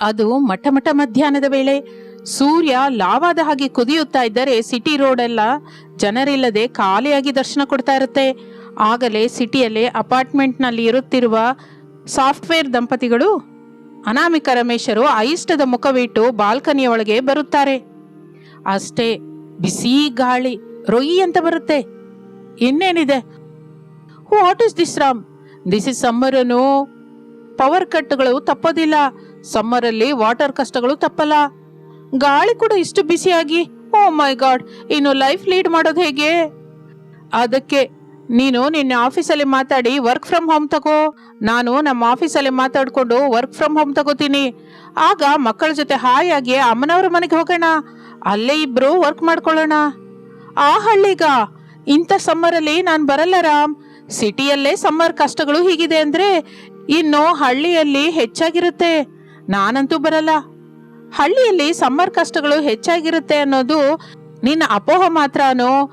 ಅದು ಮಠ ಮಠ ಮಧ್ಯಾಹ್ನದ ವೇಳೆ ಸೂರ್ಯ ಲಾವಾದ ಹಾಗೆ ಕುದಿಯುತ್ತಾ ಇದ್ದರೆ ಸಿಟಿ ರೋಡ್ ಎಲ್ಲ ಜನರಿಲ್ಲದೆ ಖಾಲಿಯಾಗಿ ದರ್ಶನ ಕೊಡ್ತಾ ಇರುತ್ತೆ. ಆಗಲೇ ಸಿಟಿಯಲ್ಲಿ ಅಪಾರ್ಟ್ಮೆಂಟ್ನಲ್ಲಿ ಇರುತ್ತಿರುವ ಸಾಫ್ಟ್ವೇರ್ ದಂಪತಿಗಳು ಅನಾಮಿಕ ರಮೇಶರು ಐಷ್ಟದ ಮುಖವಿಟ್ಟು ಬಾಲ್ಕನಿಯ ಒಳಗೆ ಬರುತ್ತಾರೆ. ಅಷ್ಟೇ ಬಿಸಿ ಗಾಳಿ, ರೊಯ್ಯಿ ಅಂತ ಬರುತ್ತೆ. ಇನ್ನೇನಿದೆ? What is this Ram this is ಸಮ್ಮರನು power ಕಟ್ಗಳು ತಪ್ಪೋದಿಲ್ಲ. ಸಮ್ಮರ್ ಅಲ್ಲಿ ವಾಟರ್ ಕಷ್ಟಗಳು ತಪ್ಪಲ್ಲ. ಗಾಳಿ ಕೂಡ ಇಷ್ಟು ಬಿಸಿಯಾಗಿ, ಓ ಮೈ ಗಾಡ್, ಇನ್ನು ಲೈಫ್ ಲೀಡ್ ಮಾಡೋದು ಹೇಗೆ? ಅದಕ್ಕೆ ನೀನು ನಿನ್ನ ಆಫೀಸಲ್ಲಿ ಮಾತಾಡಿ ವರ್ಕ್ ಫ್ರಮ್ ಹೋಮ್ ತಗೋ. ನಾನು ನಮ್ಮ ಆಫೀಸಲ್ಲಿ ಮಾತಾಡ್ಕೊಂಡು ವರ್ಕ್ ಫ್ರಮ್ ಹೋಮ್ ತಗೋತೀನಿ. ಆಗ ಮಕ್ಕಳ ಜೊತೆ ಹಾಯಾಗಿ ಅಮ್ಮನವ್ರ ಮನೆಗೆ ಹೋಗೋಣ. ಅಲ್ಲೇ ಇಬ್ರು ವರ್ಕ್ ಮಾಡ್ಕೊಳ್ಳೋಣ. ಆ ಹಳ್ಳಿಗ ಇಂಥ ಸಮ್ಮರಲ್ಲಿ ನಾನು ಬರಲ್ಲ ರಾಮ್. ಸಿಟಿಯಲ್ಲೇ ಸಮ್ಮರ್ ಕಷ್ಟಗಳು ಹೀಗಿದೆ ಅಂದ್ರೆ ಇನ್ನು ಹಳ್ಳಿಯಲ್ಲಿ ಹೆಚ್ಚಾಗಿರುತ್ತೆ. ನಾನಂತೂ ಬರಲ್ಲ. ಹಳ್ಳಿಯಲ್ಲಿ ಸಮ್ಮರ್ ಕಷ್ಟಗಳು ಹೆಚ್ಚಾಗಿರುತ್ತೆ ಅನ್ನೋದು ನಿನ್ನ ಅಪೋಹ ಮಾತ್ರನೋ?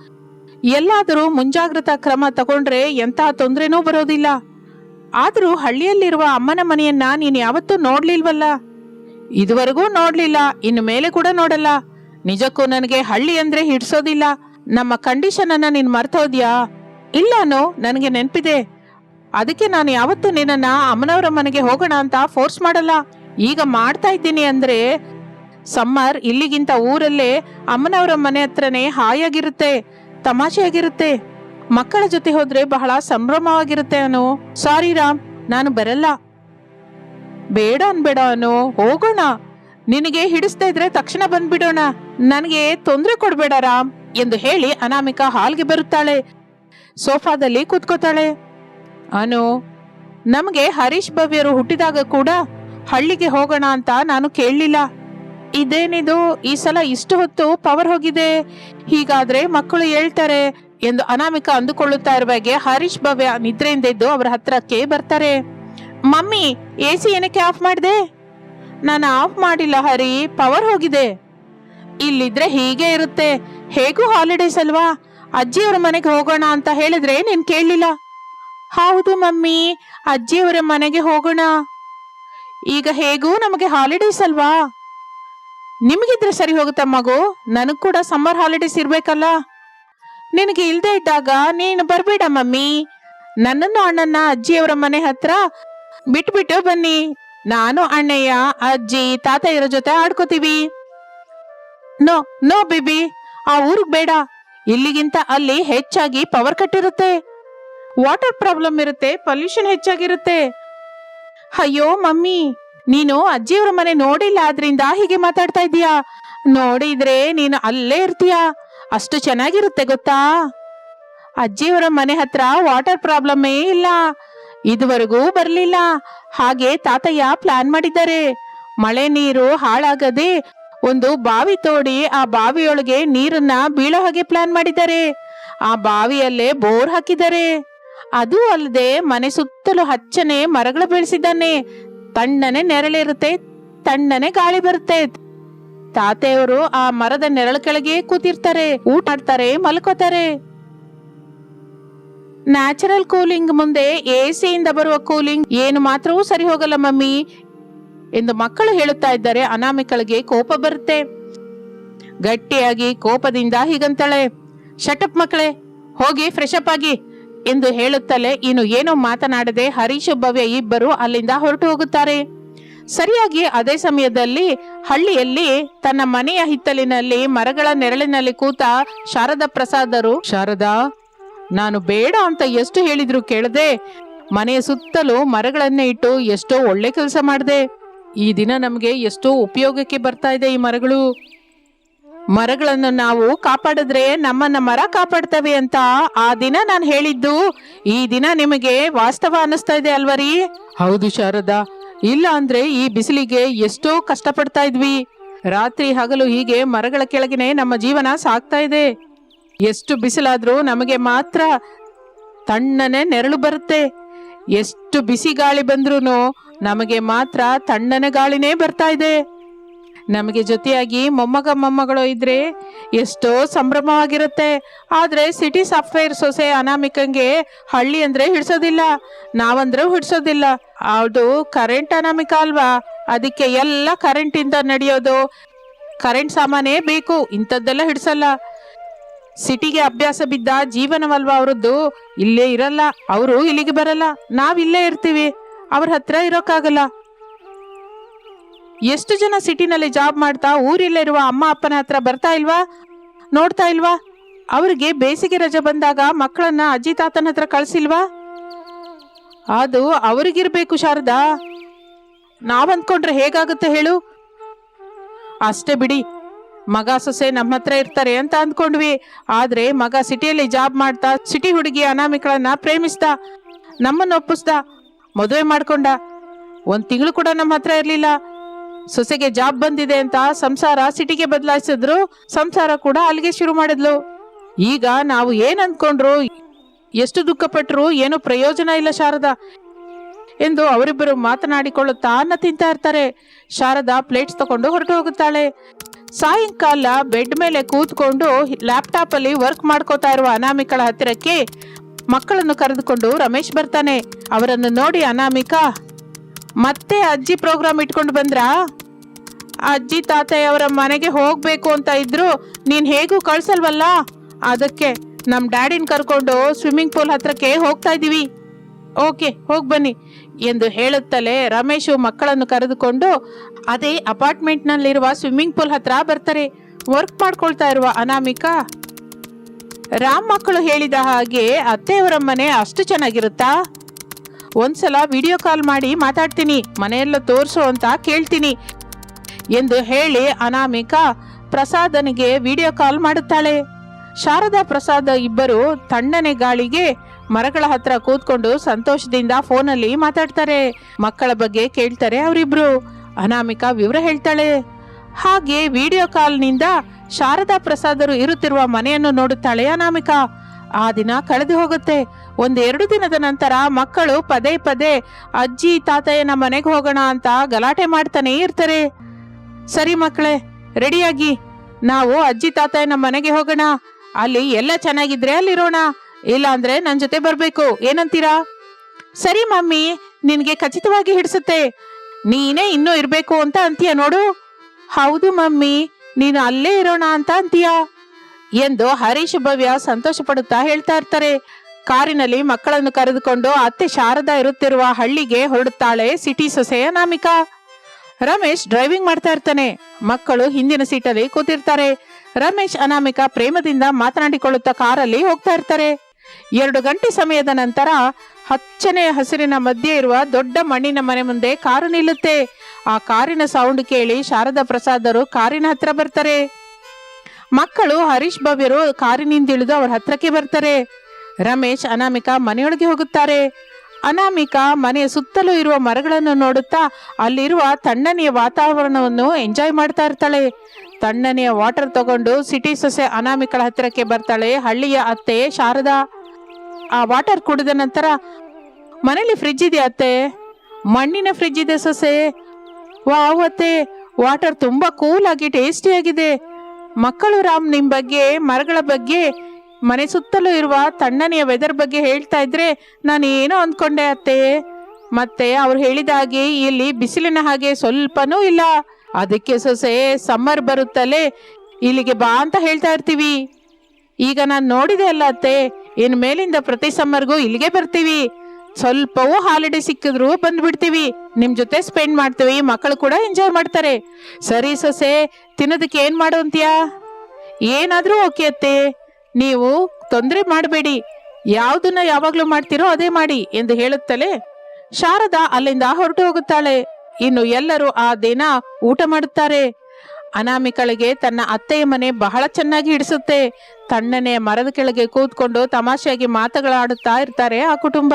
ಎಲ್ಲಾದರೂ ಮುಂಜಾಗ್ರತಾ ಕ್ರಮ ತಗೊಂಡ್ರೆ ಎಂತಹ ತೊಂದರೆನೂ ಬರೋದಿಲ್ಲ. ಆದರೂ ಹಳ್ಳಿಯಲ್ಲಿರುವ ಅಮ್ಮನ ಮನೆಯನ್ನ ನೀನು ಯಾವತ್ತೂ ನೋಡ್ಲಿಲ್ವಲ್ಲ? ಇದುವರೆಗೂ ನೋಡ್ಲಿಲ್ಲ, ಇನ್ನು ಮೇಲೆ ಕೂಡ ನೋಡಲ್ಲ. ನಿಜಕ್ಕೂ ನನಗೆ ಹಳ್ಳಿ ಅಂದ್ರೆ ಹಿಡ್ಸೋದಿಲ್ಲ. ನಮ್ಮ ಕಂಡೀಷನ್ ಅನ್ನ ನೀನ್ ಮರ್ತೋದ್ಯಾ? ಇಲ್ಲನೋ ನನಗೆ ನೆನಪಿದೆ. ಅದಕ್ಕೆ ನಾನು ಯಾವತ್ತೂ ನಿನ್ನನ್ನ ಅಮ್ಮನವರ ಮನೆಗೆ ಹೋಗೋಣ ಅಂತ ಫೋರ್ಸ್ ಮಾಡಲ್ಲ. ಈಗ ಮಾಡ್ತಾ ಇದ್ದೀನಿ ಅಂದ್ರೆ ಸಮ್ಮರ್ ಇಲ್ಲಿಗಿಂತ ಊರಲ್ಲೇ ಅಮ್ಮನವರ ಮನೆ ಹತ್ರನೇ ಹಾಯಾಗಿರುತ್ತೆ, ತಮಾಷೆಯಾಗಿರುತ್ತೆ. ಮಕ್ಕಳ ಜೊತೆ ಹೋದ್ರೆ ಬಹಳ ಸಂಭ್ರಮವಾಗಿರುತ್ತೆ ಅನು. ಸಾರಿ ರಾಮ್, ನಾನು ಬರಲ್ಲ. ಬೇಡ ಅನ್ಬೇಡ ಅನು, ಹೋಗೋಣ. ನಿನಗೆ ಹಿಡಿಸ್ತಾ ಇದ್ರೆ ತಕ್ಷಣ ಬಂದ್ಬಿಡೋಣ. ನನಗೆ ತೊಂದರೆ ಕೊಡ್ಬೇಡ ರಾಮ್ ಎಂದು ಹೇಳಿ ಅನಾಮಿಕಾ ಹಾಲ್ಗೆ ಬರುತ್ತಾಳೆ. ಸೋಫಾದಲ್ಲಿ ಕೂತ್ಕೋತಾಳೆ. ಅನು, ನಮಗೆ ಹರೀಶ್ ಭವ್ಯರು ಹುಟ್ಟಿದಾಗ ಕೂಡ ಹಳ್ಳಿಗೆ ಹೋಗೋಣ ಅಂತ ನಾನು ಕೇಳಲಿಲ್ಲ. ಇದೇನಿದು? ಈ ಸಲ ಇಷ್ಟು ಹೊತ್ತು ಪವರ್ ಹೋಗಿದೆ. ಹೀಗಾದ್ರೆ ಮಕ್ಕಳು ಹೇಳ್ತಾರೆ ಎಂದು ಅನಾಮಿಕ ಅಂದುಕೊಳ್ಳುತ್ತಾ ಇರುವಾಗೆ ಹರೀಶ್ ಭವ್ಯ ನಿದ್ರೆಯಿಂದ ಎದ್ದು ಅವರ ಹತ್ರಕ್ಕೆ ಬರ್ತಾರೆ. ಮಮ್ಮಿ, ಎ ಸಿ ಏನಕ್ಕೆ ಆಫ್ ಮಾಡಿದೆ? ನಾನು ಆಫ್ ಮಾಡಿಲ್ಲ ಹರಿ ಪವರ್ ಹೋಗಿದೆ. ಇಲ್ಲಿದ್ರೆ ಹೀಗೆ ಇರುತ್ತೆ. ಹೇಗೂ ಹಾಲಿಡೇಸ್ ಅಲ್ವಾ? ಅಜ್ಜಿಯವರ ಮನೆಗೆ ಹೋಗೋಣ ಅಂತ ಹೇಳಿದ್ರೆ ನೀನ್ ಕೇಳಲಿಲ್ಲ. ಹೌದು ಮಮ್ಮಿ, ಅಜ್ಜಿಯವರ ಮನೆಗೆ ಹೋಗೋಣ. ಈಗ ಹೇಗೂ ನಮಗೆ ಹಾಲಿಡೇಸ್ ಅಲ್ವಾ? ನಿಮಗಿದ್ರೆ ಸರಿ ಹೋಗುತ್ತೆ ಮಗು? ನನಗ್ ಕೂಡ ಸಮ್ಮರ್ ಹಾಲಿಡೇಸ್ ಇರ್ಬೇಕಲ್ಲ. ನಿನಗೆ ಇಲ್ದೆ ಇದ್ದಾಗ ನೀನು ಬರ್ಬೇಡ ಮಮ್ಮಿ. ನನ್ನನ್ನು ಅಣ್ಣನ ಅಜ್ಜಿಯವರ ಮನೆ ಹತ್ರ ಬಿಟ್ಬಿಟ್ಟು ಬನ್ನಿ. ನಾನು ಅಣ್ಣಯ್ಯ, ಅಜ್ಜಿ, ತಾತಯ್ಯರ ಜೊತೆ ಆಡ್ಕೋತೀವಿ. ನೋ ನೋ ಬಿಬಿ, ಆ ಊರಿಗೆ ಬೇಡ. ಇಲ್ಲಿಗಿಂತ ಅಲ್ಲಿ ಹೆಚ್ಚಾಗಿ ಪವರ್ ಕಟ್ ಇರುತ್ತೆ. ವಾಟರ್ ಪ್ರಾಬ್ಲಮ್ ಇರುತ್ತೆ ಪೊಲ್ಯೂಷನ್ ಹೆಚ್ಚಾಗಿರುತ್ತೆ. ಅಯ್ಯೋ, ಮಮ್ಮಿ, ನೀನು ಅಜ್ಜಿಯವರ ಮನೆ ನೋಡಿಲ್ಲ, ಆದ್ರಿಂದ ಹೀಗೆ ಮಾತಾಡ್ತಾ ಇದೀಯಾ ನೋಡಿದ್ರೆ ನೀನು ಅಲ್ಲೇ ಇರ್ತೀಯ? ಅಷ್ಟು ಚೆನ್ನಾಗಿರುತ್ತೆ, ಗೊತ್ತಾ? ಅಜ್ಜಿಯವರ ಮನೆ ಹತ್ರ ವಾಟರ್ ಪ್ರಾಬ್ಲಮ್ಮೇ ಇಲ್ಲ. ಇದುವರೆಗೂ ಬರಲಿಲ್ಲ. ಹಾಗೆ ತಾತಯ್ಯ ಪ್ಲಾನ್ ಮಾಡಿದ್ದಾರೆ. ಮಳೆ ನೀರು ಹಾಳಾಗದೆ ಒಂದು ಬಾವಿ ತೋಡಿ ಆ ಬಾವಿಯೊಳಗೆ ನೀರನ್ನ ಬೀಳೋ ಹಾಗೆ ಪ್ಲಾನ್ ಮಾಡಿದ್ದಾರೆ. ಆ ಬಾವಿಯಲ್ಲೇ ಬೋರ್ ಹಾಕಿದ್ದಾರೆ. ಅದು ಅಲ್ಲದೆ ಮನೆ ಸುತ್ತಲೂ ಹಚ್ಚನೆ ಮರಗಳು ಬೆಳೆಸಿದ್ದಾನೆ. ತಣ್ಣನೆ ನೆರಳಿರುತ್ತೆ ತಣ್ಣನೆ ಗಾಳಿ ಬರುತ್ತೆ. ತಾತೆಯವರು ಆ ಮರದ ನೆರಳ ಕೆಳಗೆ ಕೂತಿರ್ತಾರೆ, ಊಟ ಆಡ್ತಾರೆ ಮಲ್ಕೋತಾರೆ. ನ್ಯಾಚುರಲ್ ಕೂಲಿಂಗ್ ಮುಂದೆ ಎಸಿಯಿಂದ ಬರುವ ಕೂಲಿಂಗ್ ಏನು ಮಾತ್ರವೂ ಸರಿ ಹೋಗಲ್ಲ ಮಮ್ಮಿ ಎಂದು ಮಕ್ಕಳು ಹೇಳುತ್ತಾ ಇದ್ದಾರೆ. ಅನಾಮಿಕಳಿಗೆ ಕೋಪ ಬರುತ್ತೆ. ಗಟ್ಟಿಯಾಗಿ ಕೋಪದಿಂದ ಹೀಗಂತಾಳೆ ಶಟಪ್ ಮಕ್ಕಳೇ, ಹೋಗಿ ಫ್ರೆಶ್ ಅಪ್ ಆಗಿ. ಎಂದು ಹೇಳುತ್ತಲೇ ಇನ್ನು ಏನೋ ಮಾತನಾಡದೆ ಹರೀಶ್ ಭವ್ಯ ಇಬ್ಬರು ಅಲ್ಲಿಂದ ಹೊರಟು ಹೋಗುತ್ತಾರೆ. ಸರಿಯಾಗಿ ಅದೇ ಸಮಯದಲ್ಲಿ ಹಳ್ಳಿಯಲ್ಲಿ ತನ್ನ ಮನೆಯ ಹಿತ್ತಲಿನಲ್ಲಿ ಮರಗಳ ನೆರಳಿನಲ್ಲಿ ಕೂತ ಶಾರದಾ ಪ್ರಸಾದರು, ಶಾರದಾ, ನಾನು ಬೇಡ ಅಂತ ಎಷ್ಟು ಹೇಳಿದ್ರು ಕೇಳದೆ, ಮನೆಯ ಸುತ್ತಲೂ ಮರಗಳನ್ನೇ ಇಟ್ಟು ಎಷ್ಟೋ ಒಳ್ಳೆ ಕೆಲಸ ಮಾಡಿದೆ. ಈ ದಿನ ನಮಗೆ ಎಷ್ಟೋ ಉಪಯೋಗಕ್ಕೆ ಬರ್ತಾ ಇದೆ ಈ ಮರಗಳು. ಮರಗಳನ್ನು ನಾವು ಕಾಪಾಡಿದ್ರೆ ನಮ್ಮನ್ನ ಮರ ಕಾಪಾಡ್ತವೆ ಅಂತ ಆ ದಿನ ನಾನು ಹೇಳಿದ್ದು. ಈ ದಿನ ನಿಮಗೆ ವಾಸ್ತವ ಅನ್ನಿಸ್ತಾ ಇದೆ ಅಲ್ವರಿ ಹೌದು ಶಾರದಾ. ಇಲ್ಲ ಅಂದ್ರೆ ಈ ಬಿಸಿಲಿಗೆ ಎಷ್ಟೋ ಕಷ್ಟಪಡ್ತಾ ಇದ್ವಿ. ರಾತ್ರಿ ಹಗಲು ಹೀಗೆ ಮರಗಳ ಕೆಳಗಿನೇ ನಮ್ಮ ಜೀವನ ಸಾಗ್ತಾ ಇದೆ. ಎಷ್ಟು ಬಿಸಿಲಾದ್ರೂ ನಮಗೆ ಮಾತ್ರ ತಣ್ಣನೆ ನೆರಳು ಬರುತ್ತೆ. ಎಷ್ಟು ಬಿಸಿ ಗಾಳಿ ಬಂದ್ರೂ ನಮಗೆ ಮಾತ್ರ ತಣ್ಣನೆ ಗಾಳಿನೇ ಬರ್ತಾ ಇದೆ. ನಮಗೆ ಜೊತೆಯಾಗಿ ಮೊಮ್ಮಗ ಮೊಮ್ಮಗಳು ಇದ್ರೆ ಎಷ್ಟೋ ಸಂಭ್ರಮವಾಗಿರುತ್ತೆ. ಆದರೆ ಸಿಟಿ ಸಾಫ್ಟ್ವೇರ್ ಸೊಸೆ ಅನಾಮಿಕಂಗೆ ಹಳ್ಳಿ ಅಂದ್ರೆ ಹಿಡ್ಸೋದಿಲ್ಲ, ನಾವಂದ್ರೆ ಹಿಡ್ಸೋದಿಲ್ಲ. ಅದು ಕರೆಂಟ್ ಅನಾಮಿಕ ಅಲ್ವಾ? ಅದಕ್ಕೆ ಎಲ್ಲ ಕರೆಂಟ್ ಇಂದ ನಡೆಯೋದು. ಕರೆಂಟ್ ಸಾಮಾನೇ ಬೇಕು, ಇಂಥದ್ದೆಲ್ಲ ಹಿಡ್ಸಲ್ಲ. ಸಿಟಿಗೆ ಅಭ್ಯಾಸ ಬಿದ್ದ ಜೀವನವಲ್ವಾ ಅವರದ್ದು? ಇಲ್ಲೇ ಇರಲ್ಲ, ಅವರು ಇಲ್ಲಿಗೆ ಬರಲ್ಲ. ನಾವ್ ಇಲ್ಲೇ ಇರ್ತೀವಿ. ಅವ್ರ ಹತ್ರ ಇರೋಕ್ಕಾಗಲ್ಲ. ಎಷ್ಟು ಜನ ಸಿಟಿನಲ್ಲಿ ಜಾಬ್ ಮಾಡ್ತಾ ಊರಲ್ಲಿರುವ ಅಮ್ಮ ಅಪ್ಪನ ಹತ್ರ ಬರ್ತಾ ಇಲ್ವಾ? ನೋಡ್ತಾ ಇಲ್ವಾ? ಅವ್ರಿಗೆ ಬೇಸಿಗೆ ರಜೆ ಬಂದಾಗ ಮಕ್ಕಳನ್ನ ಅಜ್ಜಿ ತಾತನ ಹತ್ರ ಕಳ್ಸಿಲ್ವಾ? ಅದು ಅವ್ರಿಗಿರ್ಬೇಕು ಶಾರದಾ. ನಾವ್ ಅಂದ್ಕೊಂಡ್ರೆ ಹೇಗಾಗುತ್ತೆ ಹೇಳು? ಅಷ್ಟೇ ಬಿಡಿ. ಮಗ ಸೊಸೆ ನಮ್ಮ ಹತ್ರ ಇರ್ತಾರೆ ಅಂತ ಅಂದ್ಕೊಂಡ್ವಿ. ಆದ್ರೆ ಮಗ ಸಿಟಿಯಲ್ಲಿ ಜಾಬ್ ಮಾಡ್ತಾ ಸಿಟಿ ಹುಡುಗಿ ಅನಾಮಿಕಳನ್ನ ಪ್ರೇಮಿಸ್ದ. ನಮ್ಮನ್ನ ಒಪ್ಪಿಸ್ದ. ಮದುವೆ ಮಾಡ್ಕೊಂಡ. ಒಂದು ತಿಂಗಳು ಕೂಡ ನಮ್ಮ ಹತ್ರ ಇರ್ಲಿಲ್ಲ. ಸೊಸೆಗೆ ಜಾಬ್ ಬಂದಿದೆ ಅಂತ ಸಂಸಾರ ಸಿಟಿಗೆ ಬದಲಾಯಿಸಿದ್ರು, ಸಂಸಾರ ಕೂಡ ಅಲ್ಲಿಗೆ ಶುರು ಮಾಡಿದ್ಲು. ಈಗ ನಾವು ಏನ್ ಅಂದ್ಕೊಂಡ್ರು ಎಷ್ಟು ದುಃಖ ಪಟ್ರು, ಏನು ಪ್ರಯೋಜನ ಇಲ್ಲ ಶಾರದಾ ಎಂದು ಅವರಿಬ್ಬರು ಮಾತನಾಡಿಕೊಳ್ಳುತ್ತಾ ಅನ್ನ ತಿಂತಾ ಇರ್ತಾರೆ. ಶಾರದಾ ಪ್ಲೇಟ್ಸ್ ತಗೊಂಡು ಹೊರಟು ಹೋಗುತ್ತಾಳೆ. ಸಾಯಂಕಾಲ ಬೆಡ್ ಮೇಲೆ ಕೂತ್ಕೊಂಡು ಲ್ಯಾಪ್ಟಾಪ್ ಅಲ್ಲಿ ವರ್ಕ್ ಮಾಡ್ಕೋತಾ ಇರುವ ಅನಾಮಿಕಳ ಹತ್ತಿರಕ್ಕೆ ಮಕ್ಕಳನ್ನು ಕರೆದುಕೊಂಡು ರಮೇಶ್ ಬರ್ತಾನೆ. ಅವರನ್ನು ನೋಡಿ ಅನಾಮಿಕಾ ಮತ್ತೆ ಅಜ್ಜಿ ಪ್ರೋಗ್ರಾಮ್ ಇಟ್ಕೊಂಡು ಬಂದ್ರಾ? ಅಜ್ಜಿ ತಾತಯ್ಯವರ ಮನೆಗೆ ಹೋಗ್ಬೇಕು ಅಂತ ಇದ್ರು, ನೀನ್ ಹೇಗೂ ಕಳ್ಸಲ್ವಲ್ಲ? ಅದಕ್ಕೆ ನಮ್ ಡ್ಯಾಡಿನ ಕರ್ಕೊಂಡು ಸ್ವಿಮ್ಮಿಂಗ್ ಪೂಲ್ ಹತ್ರಕ್ಕೆ ಹೋಗ್ತಾ ಇದೀವಿ. ಓಕೆ, ಹೋಗ್ ಬನ್ನಿ ಎಂದು ಹೇಳುತ್ತಲೇ ರಮೇಶು ಮಕ್ಕಳನ್ನು ಕರೆದುಕೊಂಡು, ಅದೇ ಅಪಾರ್ಟ್ಮೆಂಟ್ ನಲ್ಲಿರುವ ಸ್ವಿಮ್ಮಿಂಗ್ ಪೂಲ್ ಹತ್ರ ಬರ್ತಾರೆ. ವರ್ಕ್ ಮಾಡ್ಕೊಳ್ತಾ ಇರುವ ಅನಾಮಿಕಾ. ರಾಮ್ ಮಕ್ಕಳು ಹೇಳಿದ ಹಾಗೆ ಅತ್ತೆಯವರ ಮನೆ ಅಷ್ಟು ಚೆನ್ನಾಗಿರುತ್ತಾ? ಒಂದ್ಸಲ ವಿಡಿಯೋ ಕಾಲ್ ಮಾಡಿ ಮಾತಾಡ್ತೀನಿ. ಮನೆಯೆಲ್ಲ ತೋರಿಸು ಅಂತ ಕೇಳ್ತೀನಿ ಎಂದು ಹೇಳಿ ಅನಾಮಿಕಾ ಪ್ರಸಾದನಿಗೆ ವಿಡಿಯೋ ಕಾಲ್ ಮಾಡುತ್ತಾಳೆ. ಶಾರದಾ ಪ್ರಸಾದ ಇಬ್ಬರು ತಣ್ಣನೆ ಗಾಳಿಗೆ ಮರಗಳ ಹತ್ರ ಕೂತ್ಕೊಂಡು ಸಂತೋಷದಿಂದ ಫೋನಲ್ಲಿ ಮಾತಾಡ್ತಾರೆ. ಮಕ್ಕಳ ಬಗ್ಗೆ ಕೇಳ್ತಾರೆ ಅವರಿಬ್ರು. ಅನಾಮಿಕಾ ವಿವರ ಹೇಳ್ತಾಳೆ. ಹಾಗೆ ವಿಡಿಯೋ ಕಾಲ್ನಿಂದ ಶಾರದಾ ಪ್ರಸಾದರು ಇರುತ್ತಿರುವ ಮನೆಯನ್ನು ನೋಡುತ್ತಾಳೆ ಅನಾಮಿಕಾ. ಆ ದಿನ ಕಳೆದು ಹೋಗುತ್ತೆ. ಒಂದೆರಡು ದಿನದ ನಂತರ ಮಕ್ಕಳು ಪದೇ ಪದೇ, ಅಜ್ಜಿ ತಾತಯ್ಯನ ಮನೆಗೆ ಹೋಗೋಣ ಅಂತ ಗಲಾಟೆ ಮಾಡ್ತಾನೆ ಇರ್ತಾರೆ. ಸರಿ ಮಕ್ಕಳೇ, ರೆಡಿಯಾಗಿ. ನಾವು ಅಜ್ಜಿ ತಾತಯ್ಯನ ಮನೆಗೆ ಹೋಗೋಣ. ಅಲ್ಲಿ ಎಲ್ಲ ಚೆನ್ನಾಗಿದ್ರೆ ಅಲ್ಲಿರೋಣ. ಇಲ್ಲ ಅಂದ್ರೆ ನನ್ ಜೊತೆ ಬರ್ಬೇಕು. ಏನಂತೀರಾ? ಸರಿ ಮಮ್ಮಿ, ನಿನ್ಗೆ ಖಚಿತವಾಗಿ ಹಿಡಿಸುತ್ತೆ. ನೀನೇ ಇನ್ನೂ ಇರ್ಬೇಕು ಅಂತ ಅಂತೀಯ ನೋಡು. ಹೌದು ಮಮ್ಮಿ, ನೀನು ಅಲ್ಲೇ ಇರೋಣ ಅಂತ ಅಂತೀಯ. ಎಂದು ಹರೀಶ್ ಭವ್ಯ ಸಂತೋಷ ಪಡುತ್ತಾ ಹೇಳ್ತಾ ಇರ್ತಾರೆ. ಕಾರಿನಲ್ಲಿ ಮಕ್ಕಳನ್ನು ಕರೆದುಕೊಂಡು ಅತ್ತೆ ಶಾರದಾ ಇರುತ್ತಿರುವ ಹಳ್ಳಿಗೆ ಹೊರಡುತ್ತಾಳೆ ಸಿಟಿ ಸೊಸೆಯ ನಾಮಿಕಾ. ರಮೇಶ್ ಡ್ರೈವಿಂಗ್ ಮಾಡ್ತಾ ಇರ್ತಾನೆ. ಮಕ್ಕಳು ಹಿಂದಿನ ಸೀಟಲ್ಲಿ ಕೂತಿರ್ತಾರೆ. ರಮೇಶ್ ಅನಾಮಿಕಾ ಪ್ರೇಮದಿಂದ ಮಾತನಾಡಿಕೊಳ್ಳುತ್ತಾ ಕಾರಲ್ಲಿ ಹೋಗ್ತಾ ಇರ್ತಾರೆ. ಎರಡು ಗಂಟೆ ಸಮಯದ ನಂತರ ಹಚ್ಚನೆಯ ಹಸಿರಿನ ಮಧ್ಯೆ ಇರುವ ದೊಡ್ಡ ಮಣ್ಣಿನ ಮನೆ ಮುಂದೆ ಕಾರು ನಿಲ್ಲುತ್ತೆ. ಆ ಕಾರಿನ ಸೌಂಡ್ ಕೇಳಿ ಶಾರದಾ ಪ್ರಸಾದರು ಕಾರಿನ ಹತ್ರ ಬರ್ತಾರೆ. ಮಕ್ಕಳು ಹರೀಶ್ ಭವ್ಯರು ಕಾರಿನಿಂದಿಳಿದು ಅವ್ರ ಹತ್ರಕ್ಕೆ ಬರ್ತಾರೆ. ರಮೇಶ್ ಅನಾಮಿಕಾ ಮನೆಯೊಳಗೆ ಹೋಗುತ್ತಾರೆ. ಅನಾಮಿಕಾ ಮನೆಯ ಸುತ್ತಲೂ ಇರುವ ಮರಗಳನ್ನು ನೋಡುತ್ತಾ ಅಲ್ಲಿರುವ ತಣ್ಣನೆಯ ವಾತಾವರಣವನ್ನು ಎಂಜಾಯ್ ಮಾಡ್ತಾ ಇರ್ತಾಳೆ. ತಣ್ಣನೆಯ ವಾಟರ್ ತಗೊಂಡು ಸಿಟಿ ಸೊಸೆ ಅನಾಮಿಕಳ ಹತ್ತಿರಕ್ಕೆ ಬರ್ತಾಳೆ ಹಳ್ಳಿಯ ಅತ್ತೆ ಶಾರದಾ. ಆ ವಾಟರ್ ಕುಡಿದ ನಂತರ, ಮನೇಲಿ ಫ್ರಿಜ್ ಇದೆ ಅತ್ತೆ? ಮಣ್ಣಿನ ಫ್ರಿಜ್ ಇದೆ ಸೊಸೆ. ವಾವ್ ಅತ್ತೆ, ವಾಟರ್ ತುಂಬಾ ಕೂಲ್ ಆಗಿ ಟೇಸ್ಟಿ ಆಗಿದೆ ಮಕ್ಕಳು ರಾಮ್ ನಿಮ್ಮ ಬಗ್ಗೆ, ಮರಗಳ ಬಗ್ಗೆ, ಮನೆ ಸುತ್ತಲೂ ಇರುವ ತಣ್ಣನೆಯ ವೆದರ್ ಬಗ್ಗೆ ಹೇಳ್ತಾ ಇದ್ರೆ ನಾನು ಏನೋ ಅಂದ್ಕೊಂಡೆ ಅತ್ತೆ. ಮತ್ತೆ ಅವ್ರು ಹೇಳಿದ ಹಾಗೆ ಇಲ್ಲಿ ಬಿಸಿಲಿನ ಹಾಗೆ ಸ್ವಲ್ಪನೂ ಇಲ್ಲ. ಅದಕ್ಕೆ ಸೊಸೆ ಸಮ್ಮರ್ ಬರುತ್ತಲೇ ಇಲ್ಲಿಗೆ ಬಾ ಅಂತ ಹೇಳ್ತಾ ಇರ್ತೀವಿ. ಈಗ ನಾನು ನೋಡಿದೆ ಅಲ್ಲ ಅತ್ತೆ ಇನ್ ಮೇಲಿಂದ ಪ್ರತಿ ಸಮ್ಮರ್ಗೂ ಇಲ್ಲಿಗೆ ಬರ್ತೀವಿ. ಸ್ವಲ್ಪವೂ ಹಾಲಿಡೇ ಸಿಕ್ಕಿದ್ರು ಬಂದ್ಬಿಡ್ತೀವಿ. ನಿಮ್ ಜೊತೆ ಸ್ಪೆಂಡ್ ಮಾಡ್ತೀವಿ, ಮಕ್ಕಳು ಕೂಡ ಎಂಜಾಯ್ ಮಾಡ್ತಾರೆ. ಸರಿ ಸೊಸೆ, ತಿನ್ನೋದಕ್ಕೆ ಏನ್ ಮಾಡು ಅಂತೀಯಾ? ಏನಾದ್ರೂ ಓಕೆ ಅತ್ತೆ. ನೀವು ತೊಂದರೆ ಮಾಡಬೇಡಿ. ಯಾವ್ದನ್ನ ಯಾವಾಗ್ಲೂ ಮಾಡ್ತೀರೋ ಅದೇ ಮಾಡಿ ಎಂದು ಹೇಳುತ್ತಲೇ ಶಾರದಾ ಅಲ್ಲಿಂದ ಹೊರಟು ಹೋಗುತ್ತಾಳೆ. ಇನ್ನು ಎಲ್ಲರೂ ಆ ದಿನ ಊಟ ಮಾಡುತ್ತಾರೆ. ಅನಾಮಿಕಳಿಗೆ ತನ್ನ ಅತ್ತೆಯ ಮನೆ ಬಹಳ ಚೆನ್ನಾಗಿ ಹಿಡಿಸುತ್ತೆ. ತಣ್ಣನೆ ಮರದ ಕೆಳಗೆ ಕೂತ್ಕೊಂಡು ತಮಾಷೆಯಾಗಿ ಮಾತುಗಳಾಡುತ್ತಾ ಇರ್ತಾರೆ ಆ ಕುಟುಂಬ.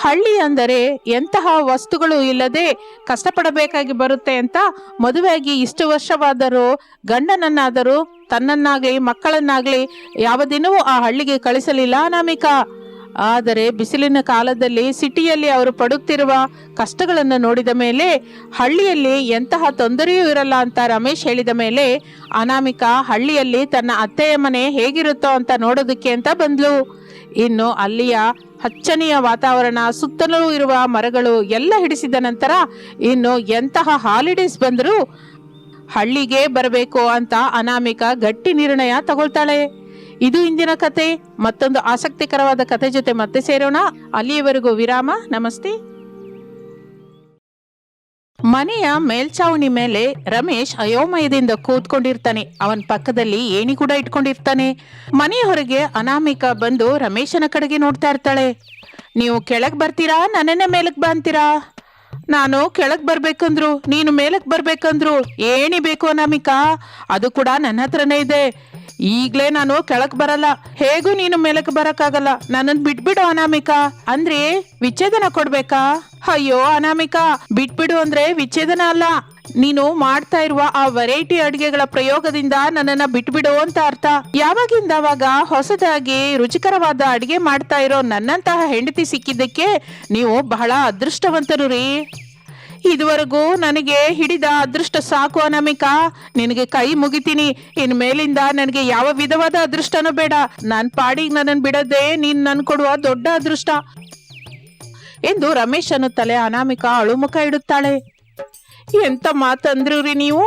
ಹಳ್ಳಿ ಅಂದರೆ ಎಂತಹ ವಸ್ತುಗಳು ಇಲ್ಲದೆ ಕಷ್ಟಪಡಬೇಕಾಗಿ ಬರುತ್ತೆ ಅಂತ ಮದುವೆಯಾಗಿ ಇಷ್ಟು ವರ್ಷವಾದರೂ ಗಂಡನನ್ನಾದರೂ ತನ್ನನ್ನಾಗಲಿ, ಮಕ್ಕಳನ್ನಾಗಲಿ ಯಾವ ದಿನವೂ ಆ ಹಳ್ಳಿಗೆ ಕಳಿಸಲಿಲ್ಲ ಅನಾಮಿಕ. ಆದರೆ ಬಿಸಿಲಿನ ಕಾಲದಲ್ಲಿ ಸಿಟಿಯಲ್ಲಿ ಅವರು ಪಡುತ್ತಿರುವ ಕಷ್ಟಗಳನ್ನು ನೋಡಿದ ಮೇಲೆ ಹಳ್ಳಿಯಲ್ಲಿ ಎಂತಹ ತೊಂದರೆಯೂ ಇರಲ್ಲ ಅಂತ ರಮೇಶ್ ಹೇಳಿದ ಮೇಲೆ ಅನಾಮಿಕ, ಹಳ್ಳಿಯಲ್ಲಿ ತನ್ನ ಅತ್ತೆಯ ಮನೆ ಹೇಗಿರುತ್ತೋ ಅಂತ ನೋಡೋದಕ್ಕೆ ಅಂತ ಬಂದ್ಲು. ಇನ್ನು ಅಲ್ಲಿಯ ಹಚ್ಚನೆಯ ವಾತಾವರಣ, ಸುತ್ತಲೂ ಇರುವ ಮರಗಳು ಎಲ್ಲ ಹಿಡಿಸಿದ ನಂತರ ಇನ್ನು ಎಂತಹ ಹಾಲಿಡೇಸ್ ಬಂದರೂ ಹಳ್ಳಿಗೆ ಬರಬೇಕು ಅಂತ ಅನಾಮಿಕ ಗಟ್ಟಿ ನಿರ್ಣಯ ತಗೊಳ್ತಾಳೆ. ಇದು ಇಂದಿನ ಕತೆ. ಮತ್ತೊಂದು ಆಸಕ್ತಿಕರವಾದ ಕತೆ ಜೊತೆ ಮತ್ತೆ ಸೇರೋಣ. ಅಲ್ಲಿಯವರೆಗೂ ವಿರಾಮ. ನಮಸ್ತೆ. ಮನೆಯ ಮೇಲ್ಚಾವಣಿ ಮೇಲೆ ರಮೇಶ್ ಅಯೋಮಯದಿಂದ ಕೂತ್ಕೊಂಡಿರ್ತಾನೆ. ಅವನ ಪಕ್ಕದಲ್ಲಿ ಏಣಿ ಕೂಡ ಇಟ್ಕೊಂಡಿರ್ತಾನೆ. ಮನೆಯ ಹೊರಗೆ ಅನಾಮಿಕ ಬಂದು ರಮೇಶನ ಕಡೆಗೆ ನೋಡ್ತಾ ಇರ್ತಾಳೆ. ನೀವು ಕೆಳಗ್ ಬರ್ತೀರಾ? ನನ್ನನ್ನೇ ಮೇಲಕ್ ಬಂತೀರಾ ನಾನು ಕೆಳಗ್ ಬರ್ಬೇಕಂದ್ರು, ನೀನು ಮೇಲಕ್ ಬರ್ಬೇಕಂದ್ರು. ಏಣಿ ಬೇಕು ಅನಾಮಿಕಾ. ಅದು ಕೂಡ ನನ್ನ ಹತ್ರನೇ ಇದೆ. ಈಗ್ಲೇ ನಾನು ಕೆಳಕ್ ಬರಲ್ಲ. ಹೇಗೂ ನೀನು ಮೇಲಕ್ ಬರಕ್ಕಾಗಲ್ಲ? ನನ್ನನ್ ಬಿಟ್ಬಿಡು ಅನಾಮಿಕಾ. ಅಂದ್ರೆ ವಿಚ್ಛೇದನ ಕೊಡ್ಬೇಕಾ? ಅಯ್ಯೋ ಅನಾಮಿಕಾ, ಬಿಟ್ಬಿಡು ಅಂದ್ರೆ ವಿಚ್ಛೇದನ ಅಲ್ಲ. ನೀನು ಮಾಡ್ತಾ ಇರುವ ಆ ವೆರೈಟಿ ಅಡಿಗೆಗಳ ಪ್ರಯೋಗದಿಂದ ನನ್ನನ್ನ ಬಿಟ್ಬಿಡು ಅಂತ ಅರ್ಥ. ಯಾವಾಗಿಂದ ಅವಾಗ ಹೊಸದಾಗಿ ರುಚಿಕರವಾದ ಅಡುಗೆ ಮಾಡ್ತಾ ಇರೋ ನನ್ನಂತಹ ಹೆಂಡತಿ ಸಿಕ್ಕಿದ್ದಕ್ಕೆ ನೀವು ಬಹಳ ಅದೃಷ್ಟವಂತರು ರೀ. ಇದುವರೆಗೂ ನನಗೆ ಹಿಡಿದ ಅದೃಷ್ಟ ಸಾಕು ಅನಾಮಿಕಾ. ನಿನಗೆ ಕೈ ಮುಗಿತೀನಿ. ಇನ್ ಮೇಲಿಂದ ನನಗೆ ಯಾವ ವಿಧವಾದ ಅದೃಷ್ಟನೂ ಬೇಡ. ನನ್ ಪಾಡಿಗೆ ನನ್ನನ್ನು ಬಿಡದೆ ನೀನ್ ನನ್ ಕೊಡುವ ದೊಡ್ಡ ಅದೃಷ್ಟ. ಎಂದು ರಮೇಶ್ ಅನ್ನುತ್ತಲೇ ಅನಾಮಿಕ ಅಳುಮುಖ ಇಡುತ್ತಾಳೆ. ಎಂತ ಮಾತಂದ್ರು ರೀ ನೀವು?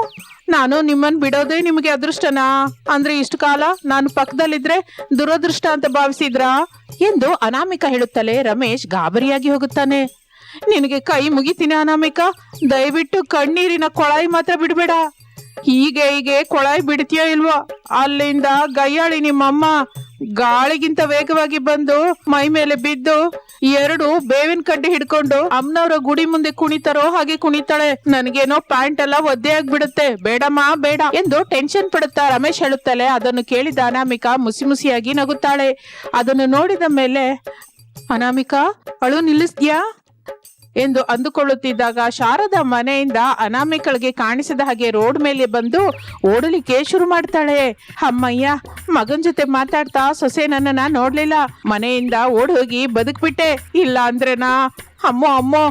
ನಾನು ನಿಮ್ಮನ್ನು ಬಿಡೋದೇ ನಿಮಗೆ ಅದೃಷ್ಟನಾ? ಅಂದ್ರೆ ಇಷ್ಟು ಕಾಲ ನಾನು ಪಕ್ಕದಲ್ಲಿದ್ರೆ ದುರದೃಷ್ಟ ಅಂತ ಭಾವಿಸಿದ್ರಾ? ಎಂದು ಅನಾಮಿಕ ಹೇಳುತ್ತಲೇ ರಮೇಶ್ ಗಾಬರಿಯಾಗಿ ಹೋಗುತ್ತಾನೆ. ನಿನಗೆ ಕೈ ಮುಗಿತೀನಿ ಅನಾಮಿಕಾ, ದಯವಿಟ್ಟು ಕಣ್ಣೀರಿನ ಕೊಳಾಯಿ ಮಾತ್ರ ಬಿಡಬೇಡ. ಹೀಗೆ ಹೀಗೆ ಕೊಳಾಯಿ ಬಿಡ್ತೀಯೋ ಇಲ್ವೋ? ಅಲ್ಲಿಂದ ಗಯ್ಯಾಳಿ ನಿಮ್ಮಮ್ಮ ಗಾಳಿಗಿಂತ ವೇಗವಾಗಿ ಬಂದು ಮೈ ಮೇಲೆ ಬಿದ್ದು ಎರಡು ಬೇವಿನ ಕಡ್ಡಿ ಹಿಡ್ಕೊಂಡು ಅಮ್ಮನವರ ಗುಡಿ ಮುಂದೆ ಕುಣಿತಾರೋ ಹಾಗೆ ಕುಣಿತಾಳೆ. ನನಗೇನೋ ಪ್ಯಾಂಟ್ ಎಲ್ಲ ಒದ್ದೆ ಆಗ್ಬಿಡುತ್ತೆ. ಬೇಡಮ್ಮ, ಬೇಡ ಎಂದು ಟೆನ್ಷನ್ ಪಡುತ್ತಾ ರಮೇಶ್ ಹೇಳುತ್ತಾಳೆ ಅದನ್ನು ಕೇಳಿದ ಅನಾಮಿಕಾ ಮುಸಿ ಮುಸಿಯಾಗಿ ನಗುತ್ತಾಳೆ. ಅದನ್ನು ನೋಡಿದ ಮೇಲೆ, ಅನಾಮಿಕಾ, ಅಳು ನಿಲ್ಲಿಸ್ದ್ಯಾ ಎಂದು ಅಂದುಕೊಳ್ಳುತ್ತಿದ್ದಾಗ ಶಾರದಾ ಮನೆಯಿಂದ ಅನಾಮಿಕಳಿಗೆ ಕಾಣಿಸದ ಹಾಗೆ ರೋಡ್ ಮೇಲೆ ಬಂದು ಓಡಲಿಕ್ಕೆ ಶುರು ಮಾಡ್ತಾಳೆ. ಅಮ್ಮಯ್ಯ, ಮಗನ್ ಜೊತೆ ಮಾತಾಡ್ತಾ ಸೊಸೆ ನನ್ನನ್ನ ನೋಡ್ಲಿಲ್ಲ. ಮನೆಯಿಂದ ಓಡ್ ಹೋಗಿ ಬದುಕ್ಬಿಟ್ಟೆ. ಇಲ್ಲ ಅಂದ್ರೆನಾ? ಅಮ್ಮೋ ಅಮ್ಮೋ,